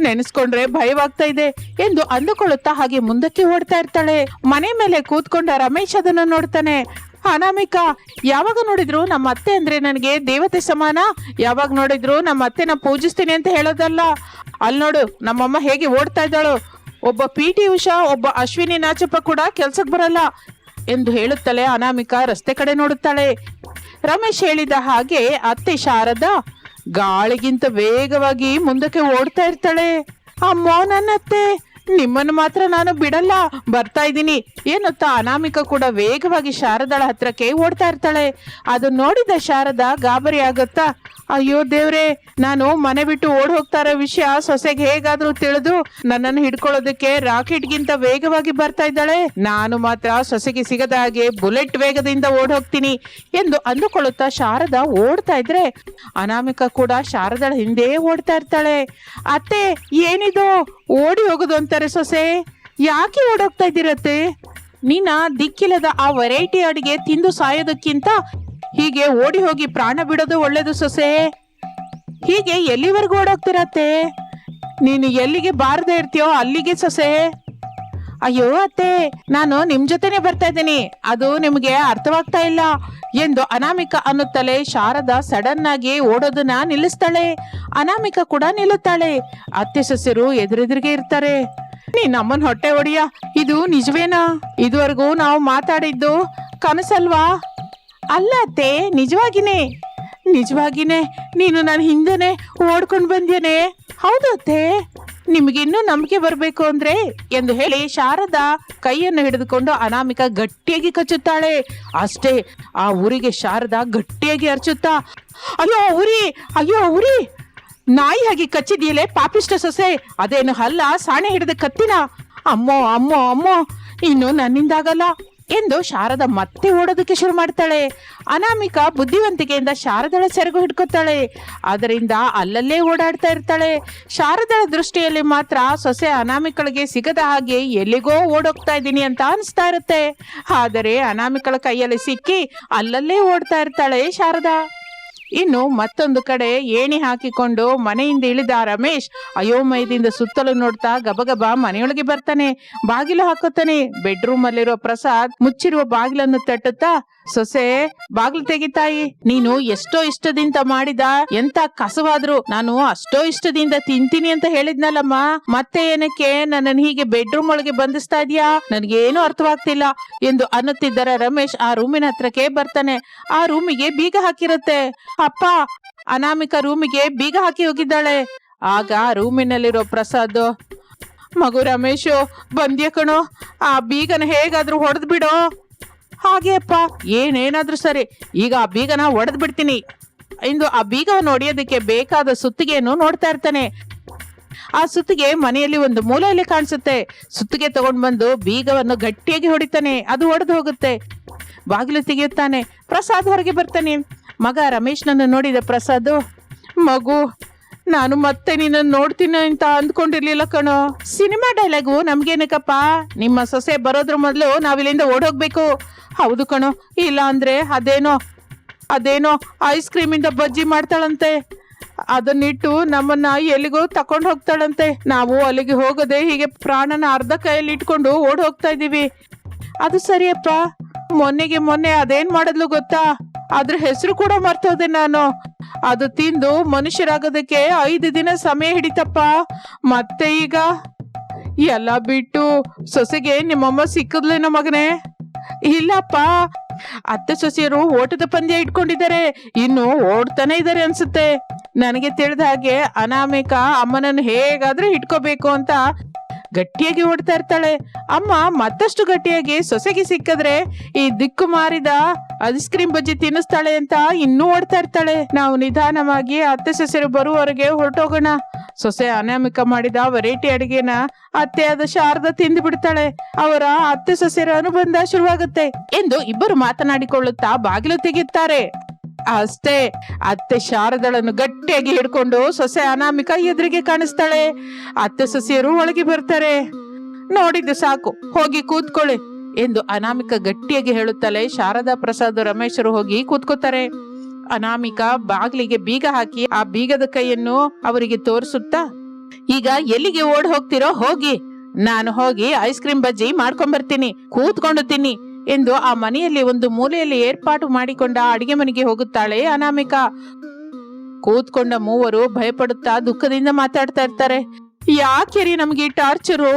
ನೆನೆಸ್ಕೊಂಡ್ರೆ ಭಯವಾಗ್ತಾ ಇದೆ ಎಂದು ಅಂದುಕೊಳ್ಳುತ್ತಾ ಹಾಗೆ ಮುಂದಕ್ಕೆ ಓಡ್ತಾ ಇರ್ತಾಳೆ. ಮನೆ ಮೇಲೆ ಕೂತ್ಕೊಂಡ ರಮೇಶ್ ಅದನ್ನ ನೋಡ್ತಾನೆ. ಅನಾಮಿಕಾ, ಯಾವಾಗ ನೋಡಿದ್ರು ನಮ್ಮ ಅತ್ತೆ ಅಂದ್ರೆ ನನಗೆ ದೇವತೆ ಸಮಾನ, ಯಾವಾಗ ನೋಡಿದ್ರು ನಮ್ಮ ಅತ್ತೆನ ಪೂಜಿಸ್ತೀನಿ ಅಂತ ಹೇಳೋದಲ್ಲ. ಅಲ್ಲಿ ನೋಡು, ನಮ್ಮಮ್ಮ ಹೇಗೆ ಓಡ್ತಾ ಇದ್ದಾಳು. ಒಬ್ಬ ಪಿ ಟಿ ಉಷಾ, ಒಬ್ಬ ಅಶ್ವಿನಿ ನಾಚಪ್ಪ ಕೂಡ ಕೆಲ್ಸಕ್ಕೆ ಬರಲ್ಲ ಎಂದು ಹೇಳುತ್ತಲೇ ಅನಾಮಿಕಾ ರಸ್ತೆ ಕಡೆ ನೋಡುತ್ತಾಳೆ. ರಮೇಶ್ ಹೇಳಿದ ಹಾಗೆ ಅತ್ತೆ ಶಾರದಾ ಗಾಳಿಗಿಂತ ವೇಗವಾಗಿ ಮುಂದಕ್ಕೆ ಓಡ್ತಾ ಇರ್ತಾಳೆ. ಅಮ್ಮ ನನ್ನ ಅತ್ತೆ ನಿಮ್ಮನ್ನು ಮಾತ್ರ ನಾನು ಬಿಡಲ್ಲ. ಬರ್ತಾ ಇದ್ದೀನಿ. ಏನತ್ತಾ ಅನಾಮಿಕ ಕೂಡ ವೇಗವಾಗಿ ಶಾರದಾಳ ಹತ್ರಕ್ಕೆ ಓಡ್ತಾ ಇರ್ತಾಳೆ. ಅದು ನೋಡಿದ ಶಾರದಾ ಗಾಬರಿ ಆಗುತ್ತಾ ಅಯ್ಯೋ ದೇವ್ರೆ, ನಾನು ಮನೆ ಬಿಟ್ಟು ಓಡ್ ಹೋಗ್ತಾ ವಿಷಯ ಸೊಸೆಗೆ ಹೇಗಾದ್ರೂ ತಿಳಿದು ನನ್ನನ್ನು ಹಿಡ್ಕೊಳ್ಳೋದಕ್ಕೆ ರಾಕೆಟ್ಗಿಂತ ವೇಗವಾಗಿ ಬರ್ತಾ ಇದ್ದಾಳೆ. ನಾನು ಮಾತ್ರ ಸೊಸೆಗೆ ಸಿಗದ ಹಾಗೆ ಬುಲೆಟ್ ವೇಗದಿಂದ ಓಡ್ ಹೋಗ್ತೀನಿ ಎಂದು ಅಂದುಕೊಳ್ಳುತ್ತಾ ಶಾರದಾ ಓಡ್ತಾ ಇದ್ರೆ, ಅನಾಮಿಕ ಕೂಡ ಶಾರದಳ ಹಿಂದೆ ಓಡ್ತಾ ಇರ್ತಾಳೆ. ಅತ್ತೆ, ಏನಿದು? ಓಡಿ ಹೋಗೋದು ಅಂತಾರೆ ಸೊಸೆ. ಯಾಕೆ ಓಡೋಗ್ತಾ ಇದ್ದೀರತ್ತೆ? ನಿನ್ನ ದಿಕ್ಕಿಲ್ಲದ ಆ ವೆರೈಟಿ ಅಡಿಗೆ ತಿಂದು ಸಾಯೋದಕ್ಕಿಂತ ಹೀಗೆ ಓಡಿ ಹೋಗಿ ಪ್ರಾಣ ಬಿಡೋದು ಒಳ್ಳೇದು ಸೊಸೆ. ಹೀಗೆ ಎಲ್ಲಿವರೆಗೂ ಓಡೋಗ್ತಿರತ್ತೆ? ನೀನು ಎಲ್ಲಿಗೆ ಬಾರದೆ ಇರ್ತೀಯೋ ಅಲ್ಲಿಗೆ ಸೊಸೆ. ಅಯ್ಯೋ ಅತ್ತೆ, ನಾನು ನಿಮ್ ಜೊತೆನೆ ಬರ್ತಾ ಇದ್ದೀನಿ. ಅದು ನಿಮಗೆ ಅರ್ಥವಾಗ್ತಾ ಇಲ್ಲ. ಎಂದು ಅನಾಮಿಕ ಅನ್ನುತ್ತಲೇ ಶಾರದಾ ಸಡನ್ ಆಗಿ ಓಡೋದನ್ನ ನಿಲ್ಲಿಸ್ತಾಳೆ. ಅನಾಮಿಕ ಕೂಡ ನಿಲ್ಲುತ್ತಾಳೆ. ಅತ್ತೆ ಸೊಸೆರು ಎದುರೆದುರಿಗೆ ಇರ್ತಾರೆ. ನೀನ್ ನಮ್ಮನ್ ಹೊಟ್ಟೆ ಹೊಡಿಯ. ಇದು ನಿಜವೇನಾ? ಇದುವರೆಗೂ ನಾವು ಮಾತಾಡಿದ್ದು ಕನಸಲ್ವಾ? ಅಲ್ಲ ಅತ್ತೆ, ನಿಜವಾಗಿನೇ. ನಿಜವಾಗಿನೇ, ನೀನು ನನ್ನ ಹಿಂದೆನೆ ಓಡ್ಕೊಂಡು ಬಂದೇನೆ ಹೌದು ಅತ್ತೆ. ನಿಮಗಿನ್ನೂ ನಂಬಿಕೆ ಬರಬೇಕು ಅಂದ್ರೆ ಎಂದು ಹೇಳಿ ಶಾರದಾ ಕೈಯನ್ನು ಹಿಡಿದುಕೊಂಡು ಅನಾಮಿಕ ಗಟ್ಟಿಯಾಗಿ ಕಚ್ಚುತ್ತಾಳೆ. ಅಷ್ಟೇ, ಆ ಊರಿಗೆ ಶಾರದಾ ಗಟ್ಟಿಯಾಗಿ ಅರ್ಚುತ್ತಾ, ಅಯ್ಯೋ, ಉರಿ ಅಯ್ಯೋ, ಉರಿ! ನಾಯಿ ಹಾಗೆ ಕಚ್ಚಿದೆಯಲೆ ಪಾಪಿಷ್ಟ ಸೊಸೆ. ಅದೇನು ಹಲ್ಲ, ಸಾಣೆ ಹಿಡಿದ ಕತ್ತಿನ. ಅಮ್ಮೋ ಅಮ್ಮೋ ಅಮ್ಮೋ, ಇನ್ನು ನನ್ನಿಂದಾಗಲ್ಲ. ಎಂದು ಶಾರದ ಮತ್ತೆ ಓಡೋದಕ್ಕೆ ಶುರು ಮಾಡ್ತಾಳೆ. ಅನಾಮಿಕ ಬುದ್ಧಿವಂತಿಕೆಯಿಂದ ಶಾರದಳ ಸೆರಗು ಹಿಡ್ಕೊತಾಳೆ. ಅದರಿಂದ ಅಲ್ಲಲ್ಲೇ ಓಡಾಡ್ತಾ ಇರ್ತಾಳೆ. ಶಾರದಳ ದೃಷ್ಟಿಯಲ್ಲಿ ಮಾತ್ರ ಸೊಸೆ ಅನಾಮಿಕಳಿಗೆ ಸಿಗದ ಹಾಗೆ ಎಲ್ಲಿಗೋ ಓಡೋಗ್ತಾ ಇದ್ದೀನಿ ಅಂತ ಅನಿಸ್ತಾ ಇರುತ್ತೆ. ಆದರೆ ಅನಾಮಿಕಳ ಕೈಯಲ್ಲಿ ಸಿಕ್ಕಿ ಅಲ್ಲಲ್ಲೇ ಓಡ್ತಾ ಇರ್ತಾಳೆ ಶಾರದಾ. ಇನ್ನು ಮತ್ತೊಂದು ಕಡೆ ಏಣಿ ಹಾಕಿಕೊಂಡು ಮನೆಯಿಂದ ಇಳಿದ ರಮೇಶ್ ಅಯೋಮಯದಿಂದ ಸುತ್ತಲೂ ನೋಡ್ತಾ ಗಬಗಬ ಮನೆಯೊಳಗೆ ಬರ್ತಾನೆ, ಬಾಗಿಲು ಹಾಕುತ್ತಾನೆ. ಬೆಡ್ರೂಮ್ ಅಲ್ಲಿರುವ ಪ್ರಸಾದ್ ಮುಚ್ಚಿರುವ ಬಾಗಿಲನ್ನು ತಟ್ಟುತ್ತಾ ಸೊಸೆ, ಬಾಗ್ಲು ತೆಗಿತಾಯಿ ನೀನು ಎಷ್ಟೋ ಇಷ್ಟದಿಂದ ಮಾಡಿದ, ಎಂತ ಕಸವಾದ್ರು ನಾನು ಅಷ್ಟೋ ಇಷ್ಟದಿಂದ ತಿಂತೀನಿ ಅಂತ ಹೇಳಿದ್ನಲ್ಲಮ್ಮ. ಮತ್ತೆ ಏನಕ್ಕೆ? ನನ್ನನ್ನು ಹೀಗೆ ಬೆಡ್ರೂಮ್ ಒಳಗೆ ಬಂಧಿಸ್ತಾ ಇದೀಯಾ? ನನ್ಗೇನು ಅರ್ಥವಾಗ್ತಿಲ್ಲ. ಎಂದು ಅನ್ನುತ್ತಿದ್ದರ ರಮೇಶ್ ಆ ರೂಮಿನ ಹತ್ರಕ್ಕೆ ಬರ್ತಾನೆ. ಆ ರೂಮಿಗೆ ಬೀಗ ಹಾಕಿರುತ್ತೆ. ಅಪ್ಪ, ಅನಾಮಿಕ ರೂಮಿಗೆ ಬೀಗ ಹಾಕಿ ಹೋಗಿದ್ದಾಳೆ. ಆಗ ರೂಮಿನಲ್ಲಿರೋ ಪ್ರಸಾದ್, ಮಗು ರಮೇಶು, ಬಂದ್ಯ ಕಣೋ? ಆ ಬೀಗನ ಹೇಗಾದ್ರೂ ಹೊಡೆದ್ ಬಿಡೋ ಹಾಗೆ ಅಪ್ಪ ಏನೇನಾದ್ರೂ ಸರಿ. ಈಗ ಆ ಬೀಗನ ಒಡೆದ್ ಬಿಡ್ತೀನಿ. ಇಂದು ಆ ಬೀಗವನ್ನು ಒಡೆಯೋದಕ್ಕೆ ಬೇಕಾದ ಸುತ್ತಿಗೆಯನ್ನು ನೋಡ್ತಾ ಇರ್ತಾನೆ. ಆ ಸುತ್ತಿಗೆ ಮನೆಯಲ್ಲಿ ಒಂದು ಮೂಲೆಯಲ್ಲಿ ಕಾಣಿಸುತ್ತೆ. ಸುತ್ತಿಗೆ ತಗೊಂಡ್ ಬಂದು ಬೀಗವನ್ನು ಗಟ್ಟಿಯಾಗಿ ಹೊಡಿತಾನೆ. ಅದು ಒಡೆದು ಹೋಗುತ್ತೆ. ಬಾಗಿಲು ತೆಗೆಯುತ್ತಾನೆ. ಪ್ರಸಾದ್ ಹೊರಗೆ ಬರ್ತಾನೆ. ಮಗ ರಮೇಶ್ನನ್ನು ನೋಡಿದ ಪ್ರಸಾದ್, ಮಗು ನಾನು ಮತ್ತೆ ನಿನ್ನ ನೋಡ್ತೀನಿ ಅಂತ ಅಂದ್ಕೊಂಡಿರ್ಲಿಲ್ಲ ಕಣೋ. ಸಿನಿಮಾ ಡೈಲಾಗು ನಮ್ಗೇನಕ್ಕಪ್ಪ? ನಿಮ್ಮ ಸೊಸೆ ಬರೋದ್ರ ಮೊದಲು ನಾವಿಲ್ಲಿಂದ ಓಡೋಗ್ಬೇಕು. ಹೌದು ಕಣೋ. ಇಲ್ಲ ಅಂದ್ರೆ ಅದೇನೋ ಅದೇನೋ ಐಸ್ ಕ್ರೀಮಿಂದ ಬಜ್ಜಿ ಮಾಡ್ತಾಳಂತೆ. ಅದನ್ನಿಟ್ಟು ನಮ್ಮನ್ನ ಎಲ್ಲಿಗೋ ತಕೊಂಡ್ ಹೋಗ್ತಾಳಂತೆ. ನಾವು ಅಲ್ಲಿಗೆ ಹೋಗದೆ ಹೀಗೆ ಪ್ರಾಣನ ಅರ್ಧ ಕೈಯಲ್ಲಿ ಇಟ್ಕೊಂಡು ಓಡ್ ಹೋಗ್ತಾ ಇದೀವಿ ಅದು ಸರಿಯಪ್ಪ. ಮೊನ್ನೆಗೆ ಮೊನ್ನೆ ಅದೇನ್ ಮಾಡಿದ್ಲು ಗೊತ್ತಾ? ಅದ್ರ ಹೆಸರು ಕೂಡ ಮರ್ತೋದೆ ನಾನು. ಅದು ತಿಂದು ಮನುಷ್ಯರಾಗೋದಕ್ಕೆ ಐದು ದಿನ ಸಮಯ ಹಿಡಿತಪ್ಪ. ಮತ್ತೆ ಈಗ? ಎಲ್ಲ ಬಿಟ್ಟು ಸೊಸೆಗೆ ನಿಮ್ಮಮ್ಮ ಸಿಕ್ಕದ್ಲೇನೋ ಮಗನೇ? ಇಲ್ಲಪ್ಪ. ಅತ್ತೆ ಸೊಸೆಯರು ಓಟದ ಪಂದ್ಯ ಇಟ್ಕೊಂಡಿದ್ದಾರೆ. ಇನ್ನು ಓಡ್ತಾನೆ ಇದ್ದಾರೆ ಅನ್ಸುತ್ತೆ. ನನಗೆ ತಿಳಿದ ಹಾಗೆ ಅನಾಮಿಕ ಅಮ್ಮನನ್ನು ಹೇಗಾದ್ರೂ ಇಟ್ಕೋಬೇಕು ಅಂತ ಗಟ್ಟಿಯಾಗಿ ಓಡ್ತಾ ಇರ್ತಾಳೆ. ಅಮ್ಮ ಮತ್ತಷ್ಟು ಗಟ್ಟಿಯಾಗಿ ಸೊಸೆಗೆ ಸಿಕ್ಕಿದ್ರೆ ಈ ದಿಕ್ಕು ಮಾರಿದ ಐಸ್ ಕ್ರೀಮ್ ಬಜ್ಜಿ ತಿನ್ನಿಸ್ತಾಳೆ ಅಂತ ಇನ್ನೂ ಓಡ್ತಾ ಇರ್ತಾಳೆ. ನಾವು ನಿಧಾನವಾಗಿ ಅತ್ತೆ ಸೊಸೆರು ಬರುವವರೆಗೆ ಹೊರಟೋಗೋಣ. ಸೊಸೆ ಅನಾಮಿಕ ಮಾಡಿದ ವೆರೈಟಿ ಅಡಿಗೆನ ಅತ್ತೆ ಆದ ಶಾರದ ತಿಂದು ಬಿಡ್ತಾಳೆ. ಅವರ ಅತ್ತೆ ಸೊಸೆರ ಅನುಬಂಧ ಶುರುವಾಗುತ್ತೆ. ಎಂದು ಇಬ್ಬರು ಮಾತನಾಡಿಕೊಳ್ಳುತ್ತಾ ಬಾಗಿಲು ತೆಗೆಯುತ್ತಾರೆ. ಅಷ್ಟೇ, ಅತ್ತೆ ಶಾರದಳನ್ನು ಗಟ್ಟಿಯಾಗಿ ಹಿಡ್ಕೊಂಡು ಸೊಸೆ ಅನಾಮಿಕ ಎದುರಿಗೆ ಕಾಣಿಸ್ತಾಳೆ. ಅತ್ತೆ ಸೊಸೆಯರು ಒಳಗೆ ಬರ್ತಾರೆ. ನೋಡಿದ್ದು ಸಾಕು, ಹೋಗಿ ಕೂತ್ಕೊಳ್ಳಿ. ಎಂದು ಅನಾಮಿಕ ಗಟ್ಟಿಯಾಗಿ ಹೇಳುತ್ತಲೇ ಶಾರದಾ ಪ್ರಸಾದ್ ರಮೇಶರು ಹೋಗಿ ಕೂತ್ಕೋತಾರೆ ಅನಾಮಿಕ ಬಾಗಿಲಿಗೆ ಬೀಗ ಹಾಕಿ ಆ ಬೀಗದ ಕೈಯನ್ನು ಅವರಿಗೆ ತೋರಿಸುತ್ತಾ, ಈಗ ಎಲ್ಲಿಗೆ ಓಡ್ ಹೋಗ್ತಿರೋ ಹೋಗಿ. ನಾನು ಹೋಗಿ ಐಸ್ ಕ್ರೀಮ್ ಬಜ್ಜಿ ಮಾಡ್ಕೊಂಡ್ ಬರ್ತೀನಿ ಕೂತ್ಕೊಂಡು ತಿನ್ನಿ ಎಂದು ಆ ಮನೆಯಲ್ಲಿ ಒಂದು ಮೂಲೆಯಲ್ಲಿ ಏರ್ಪಾಟು ಮಾಡಿಕೊಂಡ ಅಡಿಗೆ ಮನೆಗೆ ಹೋಗುತ್ತಾಳೆ ಅನಾಮಿಕ. ಕೂತ್ಕೊಂಡ ಮೂವರು ಭಯಪಡುತ್ತಾ ದುಃಖದಿಂದ ಮಾತಾಡ್ತಾ ಇರ್ತಾರೆ. ಯಾಕೆ ರೀ ನಮ್ಗೆ ಟಾರ್ಚರು?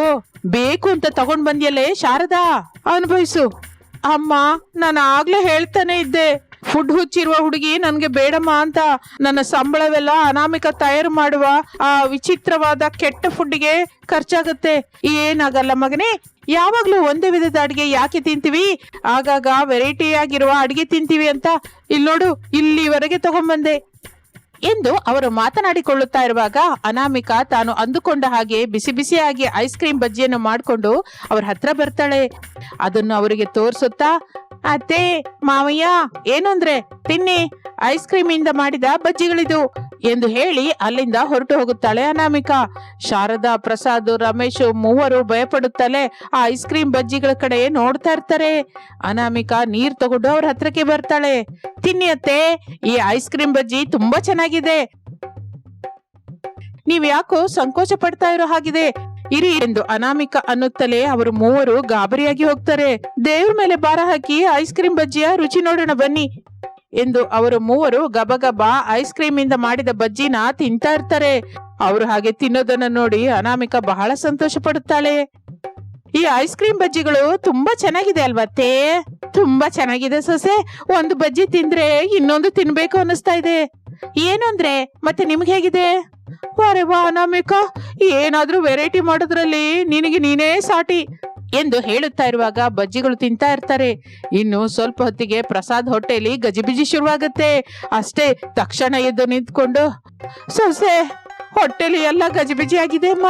ಬೇಕು ಅಂತ ತಗೊಂಡ್ ಬಂದ್ಯಲ್ಲೇ, ಶಾರದಾ? ಅನ್ಭವಿಸು. ಅಮ್ಮ, ನಾನು ಆಗ್ಲೇ ಹೇಳ್ತಾನೆ ಇದ್ದೆ. ಫುಡ್ ಹುಚ್ಚಿರುವ ಹುಡುಗಿ ನನಗೆ ಬೇಡಮ್ಮ ಅಂತ. ನನ್ನ ಸಂಬಳವೆಲ್ಲ ಅನಾಮಿಕ ತಯಾರು ಮಾಡುವ ಆ ವಿಚಿತ್ರವಾದ ಕೆಟ್ಟ ಫುಡ್ಗೆ ಖರ್ಚಾಗುತ್ತೆ. ಏನಾಗಲ್ಲ ಮಗನೇ, ಯಾವಾಗ್ಲೂ ಒಂದೇ ವಿಧದ ಅಡಿಗೆ ಯಾಕೆ ತಿಂತೀವಿ? ಆಗಾಗ ವೆರೈಟಿ ಆಗಿರುವ ಅಡಿಗೆ ತಿಂತೀವಿ ಅಂತ. ಇಲ್ಲಿ ನೋಡು ಇಲ್ಲಿವರೆಗೆ ತಗೊಂಬಂದೆ. ಎಂದು ಅವರು ಮಾತನಾಡಿಕೊಳ್ಳುತ್ತಾ ಇರುವಾಗ ಅನಾಮಿಕ ತಾನು ಅಂದುಕೊಂಡ ಹಾಗೆ ಬಿಸಿ ಬಿಸಿಯಾಗಿ ಐಸ್ ಕ್ರೀಮ್ ಬಜ್ಜಿಯನ್ನು ಮಾಡಿಕೊಂಡು ಅವರ ಹತ್ರ ಬರ್ತಾಳೆ. ಅದನ್ನು ಅವರಿಗೆ ತೋರಿಸುತ್ತಾ ಅತ್ತೆ, ಮಾವಯ್ಯ, ಏನಂದ್ರೆ, ತಿನ್ನಿ ಐಸ್ ಕ್ರೀಮ್ ಇಂದ ಮಾಡಿದ ಬಜ್ಜಿಗಳಿದು ಎಂದು ಹೇಳಿ ಅಲ್ಲಿಂದ ಹೊರಟು ಹೋಗುತ್ತಾಳೆ ಅನಾಮಿಕಾ. ಶಾರದಾ, ಪ್ರಸಾದ್, ರಮೇಶ್ ಮೂವರು ಭಯಪಡುತ್ತಲೇ ಆ ಐಸ್ ಕ್ರೀಮ್ ಬಜ್ಜಿಗಳ ಕಡೆ ನೋಡ್ತಾ ಇರ್ತಾರೆ. ಅನಾಮಿಕಾ ನೀರ್ ತಗೊಂಡು ಅವ್ರ ಹತ್ರಕ್ಕೆ ಬರ್ತಾಳೆ. ತಿನ್ನಿ ಅತ್ತೆ, ಈ ಐಸ್ ಕ್ರೀಮ್ ಬಜ್ಜಿ ತುಂಬಾ ಚೆನ್ನಾಗಿದೆ. ನೀವ್ ಯಾಕೋ ಸಂಕೋಚ ಪಡ್ತಾ ಇರೋ ಹಾಗಿದೆ. ಇರಿ ಎಂದು ಅನಾಮಿಕ ಅನ್ನುತ್ತಲೇ ಅವರು ಮೂವರು ಗಾಬರಿಯಾಗಿ ಹೋಗ್ತಾರೆ. ದೇವ್ರ ಮೇಲೆ ಭಾರ ಹಾಕಿ ಐಸ್ ಕ್ರೀಮ್ ಬಜ್ಜಿಯ ರುಚಿ ನೋಡೋಣ ಬನ್ನಿ ಎಂದು ಅವರು ಮೂವರು ಗಬಗಬ ಐಸ್ ಕ್ರೀಮ್ ಇಂದ ಮಾಡಿದ ಬಜ್ಜಿನ ತಿಂತಾ ಇರ್ತಾರೆ. ಅವರು ಹಾಗೆ ತಿನ್ನೋದನ್ನ ನೋಡಿ ಅನಾಮಿಕ ಬಹಳ ಸಂತೋಷ ಪಡುತ್ತಾಳೆ. ಈ ಐಸ್ ಕ್ರೀಮ್ ಬಜ್ಜಿಗಳು ತುಂಬಾ ಚೆನ್ನಾಗಿದೆ ಅಲ್ವತ್ತೇ ತುಂಬಾ ಚೆನ್ನಾಗಿದೆ ಸೊಸೆ. ಒಂದು ಬಜ್ಜಿ ತಿಂದ್ರೆ ಇನ್ನೊಂದು ತಿನ್ಬೇಕು ಅನ್ನಿಸ್ತಾ ಇದೆ. ಏನು ಅಂದ್ರೆ, ಮತ್ತೆ ನಿಮ್ಗೆ ಹೇಗಿದೆ? ವಾರೆ ವಾ ಅನಾಮಿಕ. ಏನಾದ್ರೂ ವೆರೈಟಿ ಮಾಡೋದ್ರಲ್ಲಿ ನಿನಗೆ ನೀನೇ ಸಾಟಿ ಎಂದು ಹೇಳುತ್ತಾ ಇರುವಾಗ ಬಜ್ಜಿಗಳು ತಿಂತಾ ಇರ್ತಾರೆ. ಇನ್ನು ಸ್ವಲ್ಪ ಹೊತ್ತಿಗೆ ಪ್ರಸಾದ್ ಹೊಟ್ಟೆಯಲ್ಲಿ ಗಜಿಬಿಜಿ ಶುರುವಾಗುತ್ತೆ. ಅಷ್ಟೇ ತಕ್ಷಣ ಎದ್ದು ನಿಂತ್ಕೊಂಡು, ಸೊಸೆ ಹೊಟ್ಟೆಲಿ ಎಲ್ಲ ಗಜಿಬಿಜಿ ಆಗಿದೆ ಅಮ್ಮ.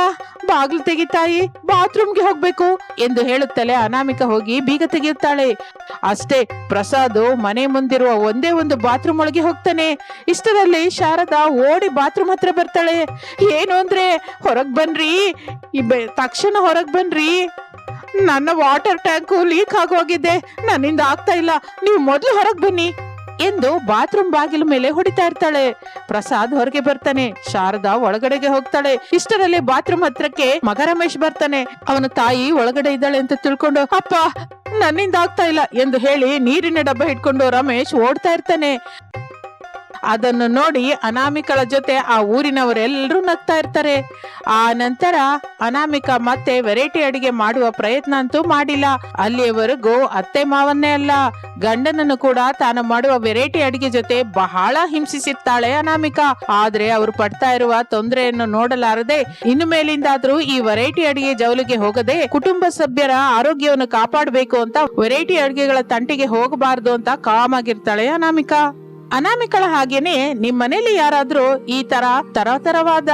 ಬಾಗ್ಲು ತೆಗಿತಾಯಿ ಬಾತ್ರೂಮ್ಗೆ ಹೋಗ್ಬೇಕು ಎಂದು ಹೇಳುತ್ತಲೇ ಅನಾಮಿಕ ಹೋಗಿ ಬೀಗ ತೆಗೆಯುತ್ತಾಳೆ. ಅಷ್ಟೇ, ಪ್ರಸಾದ್ ಮನೆ ಮುಂದಿರುವ ಒಂದೇ ಒಂದು ಬಾತ್ರೂಮ್ ಒಳಗೆ ಹೋಗ್ತಾನೆ. ಇಷ್ಟದಲ್ಲಿ ಶಾರದಾ ಓಡಿ ಬಾತ್ರೂಮ್ ಹತ್ರ ಬರ್ತಾಳೆ. ಏನು ಅಂದ್ರೆ, ಹೊರಗ್ ಬನ್ರಿ. ತಕ್ಷಣ ಹೊರಗ್ ಬನ್ರಿ. ನನ್ನ ವಾಟರ್ ಟ್ಯಾಂಕು ಲೀಕ್ ಆಗೋಗಿದೆ. ನನ್ನಿಂದ ಆಗ್ತಾ ಇಲ್ಲ. ನೀವು ಮೊದಲು ಹೊರಗೆ ಬನ್ನಿ. ಎಂದು ಬಾತ್ರೂಮ್ ಬಾಗಿಲು ಮೇಲೆ ಹೊಡಿತಾ ಇರ್ತಾಳೆ. ಪ್ರಸಾದ್ ಹೊರಗೆ ಬರ್ತಾನೆ. ಶಾರದಾ ಒಳಗಡೆಗೆ ಹೋಗ್ತಾಳೆ. ಇಷ್ಟರಲ್ಲಿ ಬಾತ್ರೂಮ್ ಹತ್ರಕ್ಕೆ ಮಗ ರಮೇಶ್ ಬರ್ತಾನೆ. ಅವನ ತಾಯಿ ಒಳಗಡೆ ಇದ್ದಾಳೆ ಅಂತ ತಿಳ್ಕೊಂಡು, ಅಪ್ಪ, ನನ್ನಿಂದ ಆಗ್ತಾ ಇಲ್ಲ ಎಂದು ಹೇಳಿ ನೀರಿನ ಡಬ್ಬ ಹಿಡ್ಕೊಂಡು ರಮೇಶ್ ಓಡ್ತಾ ಇರ್ತಾನೆ. ಅದನ್ನು ನೋಡಿ ಅನಾಮಿಕಳ ಜೊತೆ ಆ ಊರಿನವರೆಲ್ಲರೂ ನಗ್ತಾ ಇರ್ತಾರೆ. ಆ ನಂತರ ಅನಾಮಿಕ ಮತ್ತೆ ವೆರೈಟಿ ಅಡಿಗೆ ಮಾಡುವ ಪ್ರಯತ್ನ ಅಂತೂ ಮಾಡಿಲ್ಲ. ಅಲ್ಲಿಯವರೆಗೂ ಅತ್ತೆ ಮಾವನ್ನೇ ಅಲ್ಲ, ಗಂಡನನ್ನು ಕೂಡ ತಾನು ಮಾಡುವ ವೆರೈಟಿ ಅಡಿಗೆ ಜೊತೆ ಬಹಳ ಹಿಂಸಿಸುತ್ತಾಳೆ ಅನಾಮಿಕ. ಆದ್ರೆ ಅವರು ಪಡ್ತಾ ಇರುವ ತೊಂದರೆಯನ್ನು ನೋಡಲಾರದೆ, ಇನ್ನು ಮೇಲಿಂದಾದ್ರೂ ಈ ವೆರೈಟಿ ಅಡಿಗೆ ಜೌಲಿಗೆ ಹೋಗದೆ ಕುಟುಂಬ ಸಭ್ಯರ ಆರೋಗ್ಯವನ್ನು ಕಾಪಾಡಬೇಕು ಅಂತ ವೆರೈಟಿ ಅಡಿಗೆಗಳ ತಂಟಿಗೆ ಹೋಗಬಾರದು ಅಂತ ಕಾಮಾಗಿರ್ತಾಳೆ ಅನಾಮಿಕ. ಅನಾಮಿಕಳ ಹಾಗೇನೆ ನಿಮ್ ಮನೇಲಿ ಯಾರಾದ್ರೂ ಈ ತರ ತರ ತರವಾದ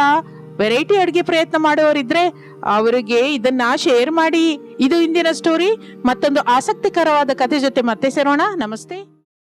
ವೆರೈಟಿ ಅಡುಗೆ ಪ್ರಯತ್ನ ಮಾಡೋರಿದ್ರೆ ಅವರಿಗೆ ಇದನ್ನ ಶೇರ್ ಮಾಡಿ. ಇದು ಇಂದಿನ ಸ್ಟೋರಿ ಮತ್ತೊಂದು ಆಸಕ್ತಿಕರವಾದ ಕಥೆ ಜೊತೆ ಮತ್ತೆ ಸೇರೋಣ. ನಮಸ್ತೆ.